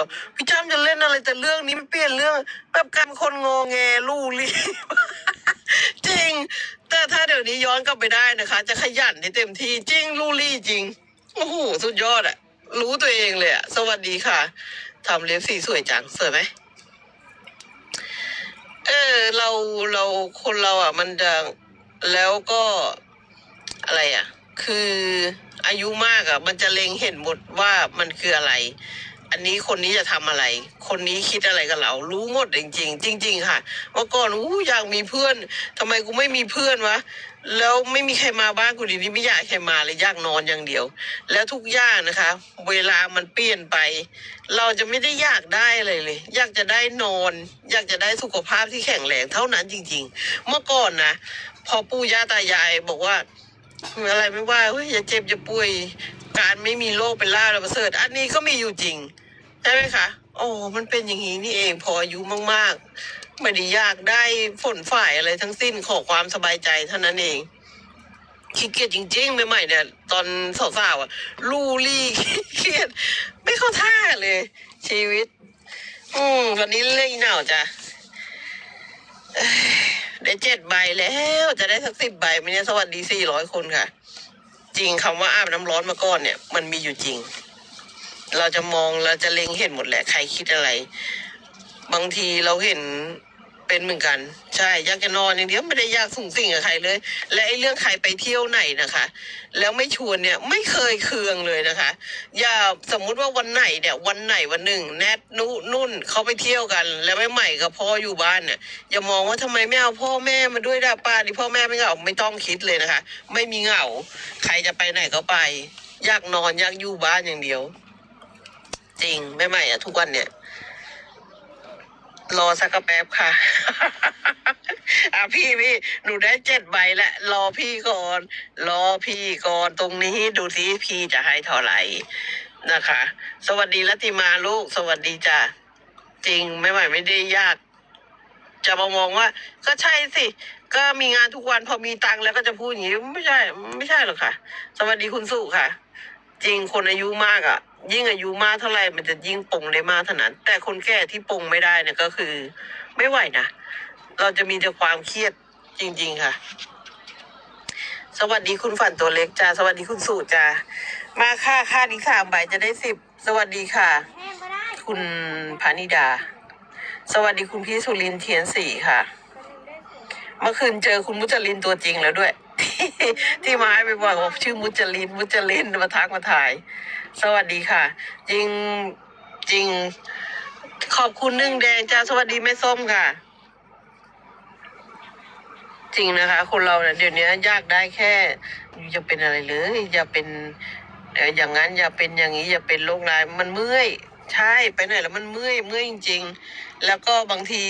ก่อพี่จ้ำจะเล่นอะไรแต่เรื่องนี้มันเปลี่ยนเรื่อง แบบการคนงอแงลู่ลี่จริง แต่ถ้าเดี๋ยวนี้ย้อนกลับไปได้นะคะ จะขยันได้เต็มที่จริงลู่ลี่จริงโอ้โหสุดยอดอะรู้ตัวเองเลยอะสวัสดีค่ะทำเล็บสีสวยจังสวยไหมเออเราเราคนเราอะ มันจะแล้วก็อะไรอะ คืออายุมากอะ มันจะเล็งเห็นหมดว่ามันคืออะไร อันนี้คนนี้จะทำอะไร คนนี้คิดอะไรกับเรา รู้หมดจริง ๆ จริง ๆ ค่ะ เมื่อก่อนอู้อยากมีเพื่อนทำไมกูไม่มีเพื่อนวะ แล้วไม่มีใครมาบ้านกูดีนี่ไม่อยากให้ใครมาเลยอยากนอนอย่างเดียว แล้วทุกอย่างนะคะ เวลามันเปลี่ยนไป เราจะไม่ได้อยากได้อะไรเลย อยากจะได้นอน อยากจะได้สุขภาพที่แข็งแรงเท่านั้นจริง ๆ เมื่อก่อนนะพอปู่ย่าตายายบอกว่า อะไรไม่ว่าเฮ้ยอย่าเจ็บอย่าป่วย การไม่มีโรคเป็นลาภและประเสริฐ อันนี้ก็มีอยู่จริง ใช่ไหมคะโอ้มันเป็นอย่างนี้นี่เองพออายุมากๆไม่ได้อยากได้ฝนฝ่ายอะไรทั้งสิ้นขอความสบายใจเท่านั้นเองขี้เกียจจริงๆใหม่ๆเนี่ย ตอนสาวๆอะ ลู่ลี่เครียดไม่เข้าท่าเลย ชีวิต อืมวันนี้เล่นหนาวจ้ะเอ้ยได้เจ็ดใบแล้ว จะได้สักสิบใบไหมเนี่ยสวัสดีสี่ร้อยคนค่ะ จริงคำว่าอาบน้ำร้อนมาก่อนเนี่ย มันมีอยู่จริง เราจะมองเราจะเล็งเห็นหมดแหละใครคิดอะไร บางทีเราเห็นเป็นเหมือนกัน ใช่อยากจะนอนอย่างเดียวไม่ได้อยากสูงสิ่งกับใครเลย และไอ้เรื่องใครไปเที่ยวไหนนะคะ แล้วไม่ชวนเนี่ยไม่เคยเคืองเลยนะคะ อย่าสมมุติว่าวันไหนเนี่ยวันไหนวันหนึ่งแนทนุนุ่นเขาไปเที่ยวกัน แล้วไม่ใหม่กับพ่ออยู่บ้านเนี่ยอย่ามองว่าทำไมไม่เอาพ่อแม่มาด้วยด่าป้าดิพ่อแม่ไม่เหงาไม่ต้องคิดเลยนะคะ ไม่มีเหงา ใครจะไปไหนก็ไป อยากนอนอยากอยู่บ้านอย่างเดียว จริงไม่ใหม่อะทุกวันเนี่ย รอสักแป๊บค่ะ อะพี่พี่หนูได้เจ็ดใบแล้วรอพี่ก่อน รอพี่ก่อนตรงนี้ดูสิพี่จะให้เท่าไหร่นะคะ สวัสดีลัติมาลูก สวัสดีจ้ะจริงไม่ไหวไม่ได้ยาก จะมามองว่า ก็ใช่สิ ก็มีงานทุกวันพอมีตังค์แล้วก็จะพูดอย่างนี้ไม่ใช่ ไม่ใช่หรอกค่ะ สวัสดีคุณสุค่ะ จริงคนอายุมากอะ ยิ่งอายุมากเท่าไหร่มันจะยิ่งปลงได้มากเท่านั้น แต่คนแก่ที่ปลงไม่ได้เนี่ยก็คือ ไม่ไหวนะ เราจะมีแต่ความเครียดจริง ๆ ค่ะ สวัสดีคุณฝันตัวเล็กจ้าสวัสดีคุณสุจ้ามาค่าค่านี้สามใบจะได้สิบสวัสดีค่ะ คุณพานิดา สวัสดีคุณพี่สุรินเทียนศรีค่ะ เมื่อคืนเจอคุณมุจลินตัวจริงแล้วด้วย ที่ที่มาให้ไปบอกว่าชื่อมุจลิน มุจลินมาทักมาถ่าย สวัสดีค่ะ จริงจริง ขอบคุณนึ่งแดงจ้าสวัสดีแม่ส้มค่ะ จริงนะคะ คนเราเนี่ยเดี๋ยวนี้ยากได้แค่อย่าเป็นอะไรเลยอย่าเป็นเอ่ออย่างนั้นอย่าเป็นอย่างนี้อย่าเป็นโรคร้ายมันเมื่อย ใช่ไปไหนแล้วมันเมื่อยเมื่อยจริง ๆ แล้วก็บางที